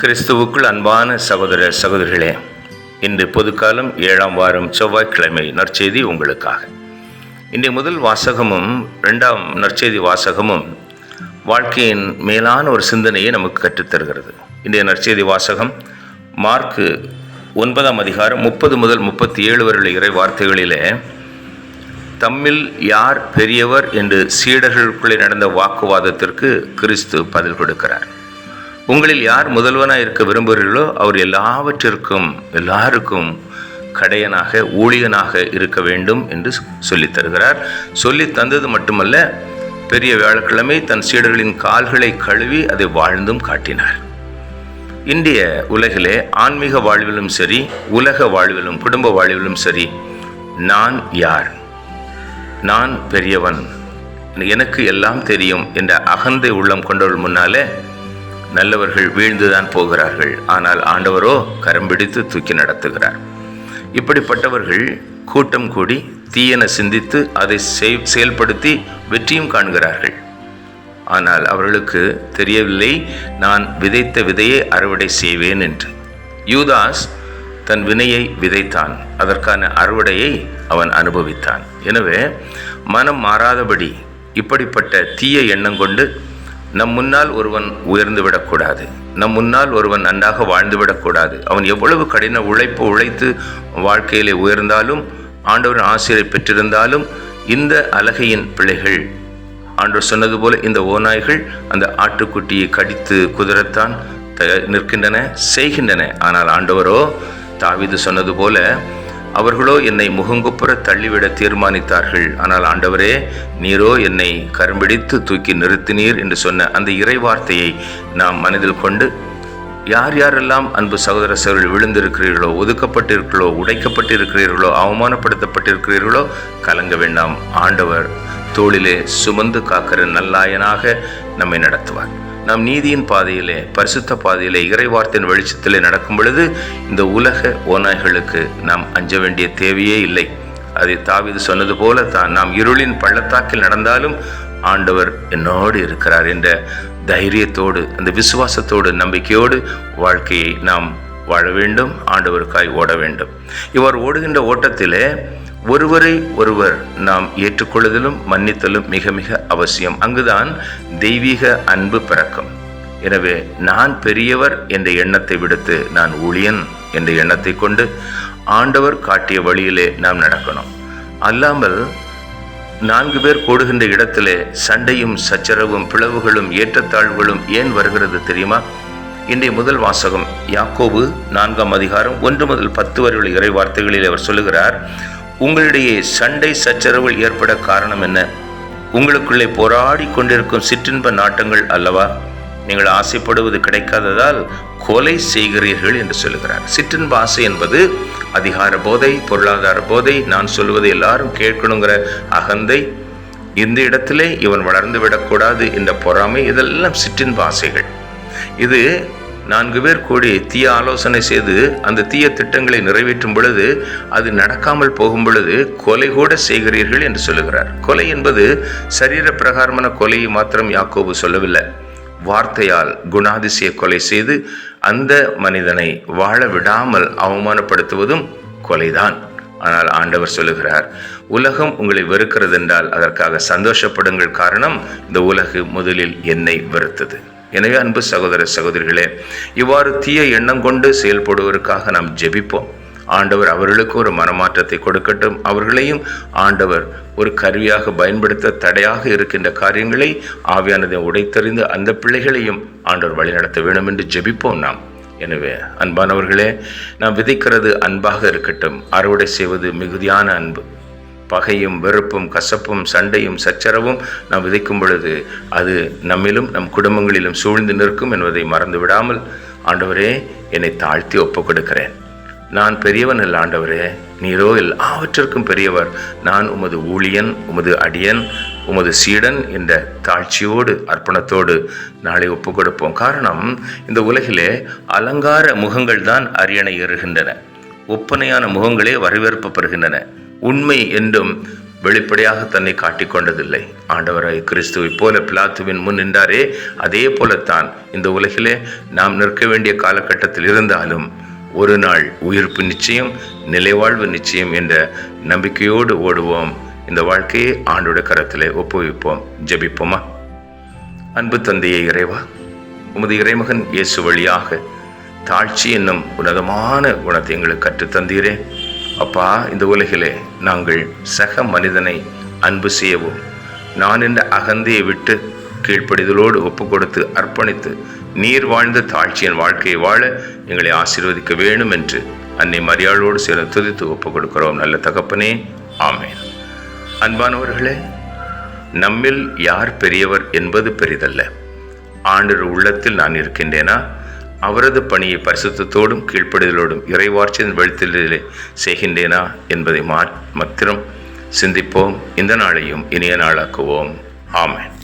கிறிஸ்துவுக்குள் அன்பான சகோதர சகோதரிகளே இன்று பொதுக்காலம் ஏழாம் வாரம் செவ்வாய்க்கிழமை நற்செய்தி உங்களுக்காக. இன்றைய முதல் வாசகமும் ரெண்டாம் நற்செய்தி வாசகமும் வாழ்க்கையின் மேலான ஒரு சிந்தனையை நமக்கு கற்றுத்தருகிறது. இன்றைய நற்செய்தி வாசகம் மார்க்கு ஒன்பதாம் அதிகாரம் முப்பது முதல் முப்பத்தி ஏழு வரையுள்ள இறை வார்த்தைகளிலே தம்மில் யார் பெரியவர்? என்று சீடர்களுக்குள்ளே நடந்த வாக்குவாதத்திற்கு கிறிஸ்து பதில் கொடுக்கிறார். உங்களில் யார் முதல்வனாக இருக்க விரும்புகிறீர்களோ அவர் எல்லாவற்றிற்கும் எல்லாருக்கும் கடையனாக ஊழியனாக இருக்க வேண்டும் என்று சொல்லித் தருகிறார். சொல்லி தந்தது மட்டுமல்ல பெரிய வியாழக்கிழமை தன் சீடர்களின் கால்களை கழுவி அதை வாழ்ந்தும் காட்டினார். இன்றைய உலகிலே ஆன்மீக வாழ்விலும் சரி உலக வாழ்விலும் குடும்ப வாழ்விலும் சரி நான் யார்? நான் பெரியவன். எனக்கு எல்லாம் தெரியும் என்ற அகந்தை உள்ளம் கொண்டவள் முன்னாலே நல்லவர்கள் வீழ்ந்துதான் போகிறார்கள். ஆனால் ஆண்டவரோ கரம் பிடித்து தூக்கி நடத்துகிறார். இப்படிப்பட்டவர்கள் கூட்டம் கூடி தீயன சிந்தித்து அதை செய்- செயல்படுத்தி வெற்றியும் காண்கிறார்கள். ஆனால் அவர்களுக்கு தெரியவில்லை நான் விதைத்த விதையை அறுவடை செய்வேன் என்று. யூதாஸ் தன் வினையை விதைத்தான். அதற்கான அறுவடையை அவன் அனுபவித்தான். எனவே மனம் மாறாதபடி இப்படிப்பட்ட தீய எண்ணம் கொண்டு நம் முன்னால் ஒருவன் உயர்ந்து விடக்கூடாது. நம் முன்னால் ஒருவன் நன்றாக வாழ்ந்து விடக்கூடாது. அவன் எவ்வளவு கடின உழைப்பு உழைத்து வாழ்க்கையிலே உயர்ந்தாலும் ஆண்டவரின் ஆசிரியை பெற்றிருந்தாலும் இந்த அலகையின் பிள்ளைகள் ஆண்டவர் சொன்னது போல இந்த ஓநாய்கள் அந்த ஆட்டுக்குட்டியை கடித்து குதிரத்தான் நிற்கின்றன செய்கின்றன. ஆனால் ஆண்டவரோ தாவிது சொன்னது போல அவர்களோ என்னை முகங்குப்புற தள்ளிவிட தீர்மானித்தார்கள். ஆனால் ஆண்டவரே நீரோ என்னை கரும்பிடித்து தூக்கி நிறுத்தினீர் என்று சொன்ன அந்த இறைவார்த்தையை நாம் மனதில் கொண்டு யார் யாரெல்லாம் அன்பு சகோதர சகோதரர்கள் விழுந்திருக்கிறீர்களோ ஒதுக்கப்பட்டிருக்கிறீர்களோ உடைக்கப்பட்டிருக்கிறீர்களோ அவமானப்படுத்தப்பட்டிருக்கிறீர்களோ கலங்க வேண்டாம். ஆண்டவர் தோளிலே சுமந்து காக்கிற நல்லாயனாக நம்மை நடத்துவார். நாம் நீதியின் பாதையிலே பரிசுத்த பாதையிலே இறைவார்த்தையின் வெளிச்சத்திலே நடக்கும் பொழுது இந்த உலக ஓநாய்களுக்கு நாம் அஞ்ச வேண்டிய தேவையே இல்லை. அதை தாவிது சொன்னது போல தான் நாம் இருளின் பள்ளத்தாக்கில் நடந்தாலும் ஆண்டவர் என்னோடு இருக்கிறார் என்ற தைரியத்தோடு அந்த விசுவாசத்தோடு நம்பிக்கையோடு வாழ்க்கையை நாம் வாழ வேண்டும் ஆண்டவருக்காய் ஓட வேண்டும். இவர் ஓடுகின்ற ஓட்டத்திலே ஒருவரை ஒருவர் நாம் ஏற்றுக்கொள்ளுதலும் மன்னித்தலும் மிக மிக அவசியம். அங்குதான் தெய்வீக அன்பு பிறக்கும். எனவே நான் பெரியவர் என்ற எண்ணத்தை விடுத்து நான் ஊழியன் என்ற எண்ணத்தை கொண்டு ஆண்டவர் காட்டிய வழியிலே நாம் நடக்கணும். அல்லாமல் நான்கு பேர் கூடுகின்ற இடத்திலே சண்டையும் சச்சரவும் பிளவுகளும் ஏற்றத்தாழ்வுகளும் ஏன் வருகிறது தெரியுமா? இன்றைய முதல் வாசகம் யாக்கோபு நான்காம் அதிகாரம் ஒன்று முதல் பத்து வரை உள்ள இறை வார்த்தைகளில் அவர் சொல்லுகிறார் உங்களிடையே சண்டை சச்சரவுகள் ஏற்பட காரணம் என்ன? உங்களுக்குள்ளே போராடி கொண்டிருக்கும் சிற்றின்ப நாட்டங்கள் அல்லவா? நீங்கள் ஆசைப்படுவது கிடைக்காததால் கொலை செய்கிறீர்கள் என்று சொல்லுகிறார். சிற்றின்ப ஆசை என்பது அதிகார போதை பொருளாதார போதை நான் சொல்வதை எல்லாரும் கேட்கணுங்கிற அகந்தை. இந்த இடத்திலே இவன் வளர்ந்து விடக்கூடாது என்ற பொறாமை இதெல்லாம் சிற்றின்ப ஆசைகள். இது நான்கு பேர் கூடி தீய ஆலோசனை செய்து அந்த தீய திட்டங்களை நிறைவேற்றும் பொழுது அது நடக்காமல் போகும் பொழுது கொலை கூட செய்கிறீர்கள் என்று சொல்லுகிறார். கொலை என்பது சரீர பிரகாரமான கொலையை மாத்திரம் யாக்கோபு சொல்லவில்லை. வார்த்தையால் குணாதிசய கொலை செய்து அந்த மனிதனை வாழ விடாமல் அவமானப்படுத்துவதும் கொலைதான். ஆனால் ஆண்டவர் சொல்லுகிறார் உலகம் உங்களை வெறுக்கிறது என்றால் அதற்காக சந்தோஷப்படுங்கள். காரணம் இந்த உலகு முதலில் என்னை வெறுத்தது. எனவே அன்பு சகோதர சகோதரிகளே இவ்வாறு தீய எண்ணம் கொண்டு செயல்படுவதற்காக நாம் ஜெபிப்போம். ஆண்டவர் அவர்களுக்கு ஒரு மனமாற்றத்தை கொடுக்கட்டும். அவர்களையும் ஆண்டவர் ஒரு கருவியாக பயன்படுத்த தடையாக இருக்கின்ற காரியங்களை ஆவியானதை உடைத்தறிந்து அந்த பிள்ளைகளையும் ஆண்டவர் வழிநடத்த வேண்டும் என்று ஜெபிப்போம் நாம். எனவே அன்பானவர்களே நாம் விதைக்கிறது அன்பாக இருக்கட்டும். அறுவடை செய்வது மிகுதியான அன்பு. பகையும் வெறுப்பும் கசப்பும் சண்டையும் சச்சரவும் நாம் விதைக்கும் பொழுது அது நம்மிலும் நம் குடும்பங்களிலும் சூழ்ந்து நிற்கும் என்பதை மறந்து விடாமல் ஆண்டவரே என்னை தாழ்த்தி ஒப்புக் கொடுக்கிறேன் நான் பெரியவன் அல்ல ஆண்டவரே நீரோ எல்லாவற்றிற்கும் பெரியவர். நான் உமது ஊழியன் உமது அடியன் உமது சீடன் என்ற தாழ்ச்சியோடு அர்ப்பணத்தோடு நாளை ஒப்புக் கொடுப்போம் காரணம் இந்த உலகிலே அலங்கார முகங்கள் தான் அரியணை ஏறுகின்றன. ஒப்பனையான முகங்களே வரவேற்பு பெறுகின்றன. உண்மை என்றும் வெளிப்படையாக தன்னை காட்டிக்கொண்டதில்லை. ஆண்டவராய் கிறிஸ்துவைப் போல பிலாத்துவின் முன் நின்றாரே அதே போலத்தான் இந்த உலகிலே நாம் நிற்க வேண்டிய காலகட்டத்தில் இருந்தாலும் ஒரு நாள் உயிர்ப்பு நிச்சயம் நிலைவாழ்வு நிச்சயம் என்ற நம்பிக்கையோடு ஓடுவோம். இந்த வாழ்க்கையை ஆண்டோட கரத்திலே ஒப்புவிப்போம். ஜபிப்போமா? அன்பு தந்தையே இறைவா உமது இறைமகன் இயேசு வழியாக தாழ்ச்சி என்னும் உன்னதமான குணத்தை எங்களுக்கு கற்றுத் தந்தீரே அப்பா இந்த உலகிலே நாங்கள் சக மனிதனை அன்பு செய்யவும் நான் என்ற அகந்தையை விட்டு கீழ்ப்படிதலோடு ஒப்பு கொடுத்து அர்ப்பணித்து நீர் வாழ்ந்த தாழ்ச்சியின் வாழ்க்கையை வாழ எங்களை ஆசீர்வதிக்க வேணும் என்று அன்னை மரியாளோடு சேர்ந்து துதித்து ஒப்பு கொடுக்கிறோம் நல்ல தகப்பனே ஆமேன். அன்பானவர்களே நம்மில் யார் பெரியவர் என்பது பெரிதல்ல. ஆண்டர் உள்ளத்தில் நான் இருக்கின்றேனா? அவரது பணியை பரிசுத்தத்தோடும் கீழ்ப்படுதலோடும் இறைவார்ச்சியின் வெளுத்திலே செய்கின்றேனா என்பதை மா மாத்திரம் சிந்திப்போம். இந்த நாளையும் இனிய நாளாக்குவோம். ஆமேன்.